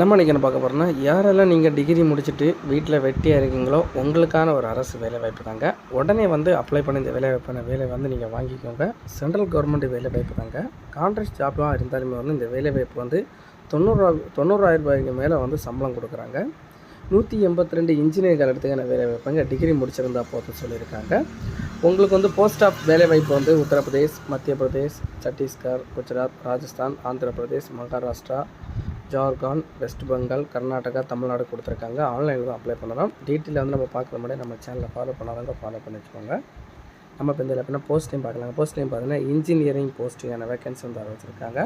நம்ம இன்றைக்கி என்ன பார்க்க போகிறோம்னா யாரெல்லாம் நீங்கள் டிகிரி முடிச்சுட்டு வீட்டில் வெட்டியாக இருக்கீங்களோ உங்களுக்கான ஒரு அரசு வேலைவாய்ப்பு தாங்க. உடனே வந்து அப்ளை பண்ணி இந்த வேலைவாய்ப்பான வேலை வந்து நீங்கள் வாங்கிக்கோங்க. சென்ட்ரல் கவர்மெண்ட் வேலைவாய்ப்பு தாங்க. கான்ட்ராக்ட் ஜாப்லாம் இருந்தாலுமே வந்து இந்த வேலைவாய்ப்பு வந்து தொண்ணூறுரூவா தொண்ணூறாயிரம் ரூபாய்க்கு மேலே வந்து சம்பளம் கொடுக்குறாங்க. நூற்றி எண்பத்தி ரெண்டு இன்ஜினியர் காலத்துக்கான வேலை வாய்ப்புங்க. டிகிரி முடிச்சிருந்தா போதும் சொல்லியிருக்காங்க. உங்களுக்கு வந்து போஸ்ட் ஆஃப் வேலை வாய்ப்பு வந்து உத்தரப்பிரதேஷ் மத்திய பிரதேஷ் சத்தீஸ்கர் குஜராத் ராஜஸ்தான் ஆந்திர பிரதேஷ் மகாராஷ்டிரா ஜார்க்கண்ட் வெஸ்ட் பெங்கால் கர்நாடகா தமிழ்நாடு கொடுத்துருக்காங்க. ஆன்லைனில் தான் அப்ளை பண்ணலாம் டீட்டெயில் வந்து நம்ம பார்க்குற முன்னாடி நம்ம சேனலில் ஃபாலோ பண்ணாதவங்க ஃபாலோ பண்ணி வச்சுக்கோங்க. நம்ம இப்போ இந்த எப்படின்னா போஸ்ட்டையும் பார்க்கலாம் போஸ்ட்டையும் பார்த்தீங்கன்னா இன்ஜினியரிங் போஸ்டிங்கான வேகன்சி வந்து வச்சுருக்காங்க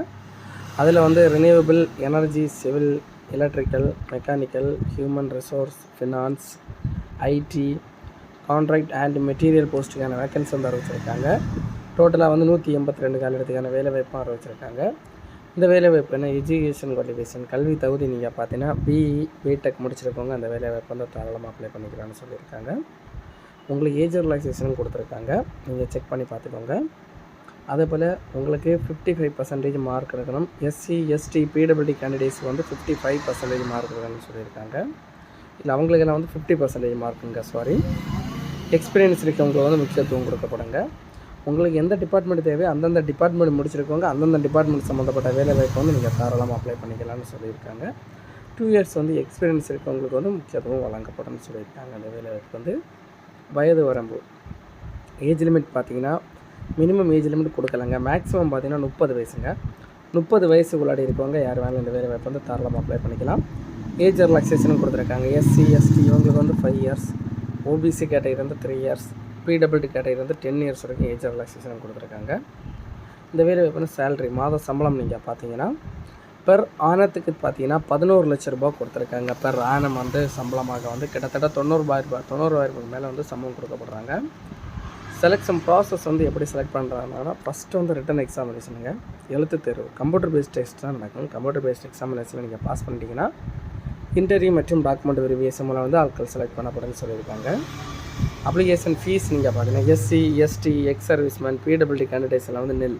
அதில் வந்து renewable energy civil electrical mechanical human resource finance IT contract and material போஸ்ட்டுக்கான vacancy வந்து அறிவிச்சிருக்காங்க. டோட்டலாக வந்து நூற்றி எண்பத்தி ரெண்டு காலிடத்துக்கான வேலை வாய்ப்பும் அறிவிச்சிருக்காங்க. இந்த வேலைவாய்ப்பு என்ன? எஜுகேஷன் குவாலிஃபிகேஷன் கல்வி தகுதி நீங்கள் பார்த்தீங்கன்னா பிஇ பிடெக் முடிச்சிருக்கவங்க அந்த வேலைவாய்ப்பு வந்து தாராளமாக அப்ளை பண்ணிக்கலாம்னு சொல்லியிருக்காங்க. உங்களுக்கு ஏஜ் ரிலாக்ஸேஷனும் கொடுத்துருக்காங்க. நீங்கள் செக் பண்ணி பார்த்துக்கோங்க. அதே போல் உங்களுக்கு ஃபிஃப்டி ஃபைவ் பர்சன்டேஜ் மார்க் இருக்கணும் எஸ்சி எஸ்டி பிடபிள்டி கேண்டிடேட்ஸ் வந்து ஃபிஃப்டி ஃபைவ் பர்சன்டேஜ் மார்க் இருக்கணும்னு சொல்லியிருக்காங்க. இல்லை அவங்களுக்கெல்லாம் வந்து ஃபிஃப்டி பர்சன்டேஜ் மார்க்குங்க சாரி எக்ஸ்பீரியன்ஸ் இருக்கவங்களுக்கு வந்து முக்கியத்துவம் கொடுக்கப்படுங்க. உங்களுக்கு எந்த டிபார்ட்மெண்ட் தேவையோ அந்தந்த டிபார்ட்மெண்ட் முடிச்சிருக்கவங்க அந்தந்த டிபார்ட்மெண்ட் சம்மந்தப்பட்ட வேலை வாய்ப்பு வந்து நீங்கள் தாராளமாக அப்ளை பண்ணிக்கலாம்னு சொல்லியிருக்காங்க. டூ இயர்ஸ் வந்து எக்ஸ்பீரியன்ஸ் இருக்கவங்களுக்கு வந்து முக்கியத்துவம் வழங்கப்படும்னு சொல்லியிருக்காங்க. அந்த வேலை வாய்ப்பு வந்து வயது வரம்பு ஏஜ் லிமிட் பார்த்தீங்கன்னா மினிமம் ஏஜ் லிமிட் கொடுக்கலங்க. மேக்ஸிமம் பார்த்தீங்கன்னா முப்பது வயசுங்க. முப்பது வயசு உள்ளாடி இருக்கவங்க யார் வேணாலும் இந்த வேலை வாய்ப்பு வந்து தாராளமாக அப்ளை பண்ணிக்கலாம். ஏஜ் ரிலாக்ஸேஷனும் கொடுத்துருக்காங்க. எஸ்சி எஸ்டி இவங்களுக்கு வந்து ஃபைவ் இயர்ஸ் ஓபிசி கேட்டகரி வந்து த்ரீ இயர்ஸ் பிடபிள்டி கேட்டகரி வந்து டென் இயர்ஸ் வரைக்கும் ஏஜ் ரிலாக்ஸேஷன் கொடுத்துருக்காங்க. இந்த வேலை வாய்ப்புனா சேலரி மாத சம்பளம் நீங்கள் பார்த்தீங்கன்னா பெர் ஆனத்துக்கு பார்த்தீங்கன்னா பதினோரு லட்ச ரூபாய் கொடுத்துருக்காங்க. பெர் ஆனம் வந்து சம்பளமாக வந்து கிட்டத்தட்ட தொண்ணூறுபாய் ரூபாய் தொண்ணூறுபாயிரம் மேலே வந்து சம்பளம் கொடுக்கப்படுறாங்க. செலெக்ஷன் ப்ராசஸ் வந்து எப்படி செலக்ட் பண்ணுறாங்கன்னா ஃபஸ்ட்டு வந்து ரிட்டன் எக்ஸாமினேஷனுங்க எழுத்து தேர்வு கம்ப்யூட்டர் பேஸ்ட் டெஸ்ட் தான் நடக்கும். கம்ப்யூட்டர் பேஸ்ட் எக்ஸாமினேஷனில் நீங்கள் பாஸ் பண்ணிட்டீங்கன்னா இன்டர்வியூ மற்றும் டாக்குமெண்ட் வெரிஃபிகேஷன் மூலம் வந்து ஆட்கள் செலக்ட் பண்ணப்படுன்னு சொல்லியிருக்காங்க. அப்ளிகேஷன் ஃபீஸ் நீங்கள் பார்த்தீங்கன்னா SC ST ex serviceman PWD candidates எல்லாம் வந்து நெல்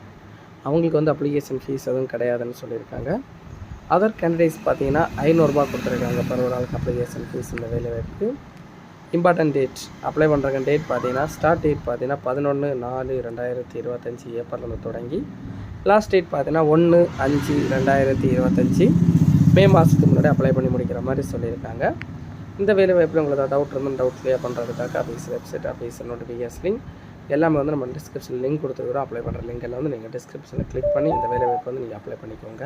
அவங்களுக்கு வந்து அப்ளிகேஷன் ஃபீஸ் எதுவும் கிடையாதுன்னு சொல்லியிருக்காங்க. அதர் கேண்டிடேட்ஸ் பார்த்தீங்கன்னா ஐநூறுரூபா கொடுத்துருக்காங்க பர் ஒரு அப்ளிகேஷன் ஃபீஸ் இந்த வேலை வாய்ப்புக்கு இம்பார்ட்டன்ட் டேட் அப்ளை பண்ணுறக்க டேட் பார்த்தீங்கன்னா ஸ்டார்ட் டேட் பார்த்தீங்கன்னா பதினொன்று நாலு ரெண்டாயிரத்தி இருபத்தஞ்சி ஏப்ரலில் தொடங்கி லாஸ்ட் டேட் பார்த்தீங்கன்னா ஒன்று அஞ்சு ரெண்டாயிரத்தி இருபத்தஞ்சி மே மாதத்துக்கு முன்னாடி அப்ளை பண்ணி முடிக்கிற மாதிரி சொல்லியிருக்காங்க. இந்த வேலை வாய்ப்பில் உங்களுக்கு டவுட் இருந்தால் டவுட் கிளியர் பண்ணுறதுக்காக office website office notification link எல்லாமே வந்து நம்ம டிஸ்கிரிப்ஷன் லிங்க் கொடுத்துருக்குறோம். அப்ளை பண்ணுற லிங்க் எல்லாம் வந்து நீங்கள் டிஸ்கிரிப்ஷனில் கிளிக் பண்ணி இந்த வேலை வாய்ப்பு வந்து நீங்கள் அப்ளை பண்ணிக்கோங்க.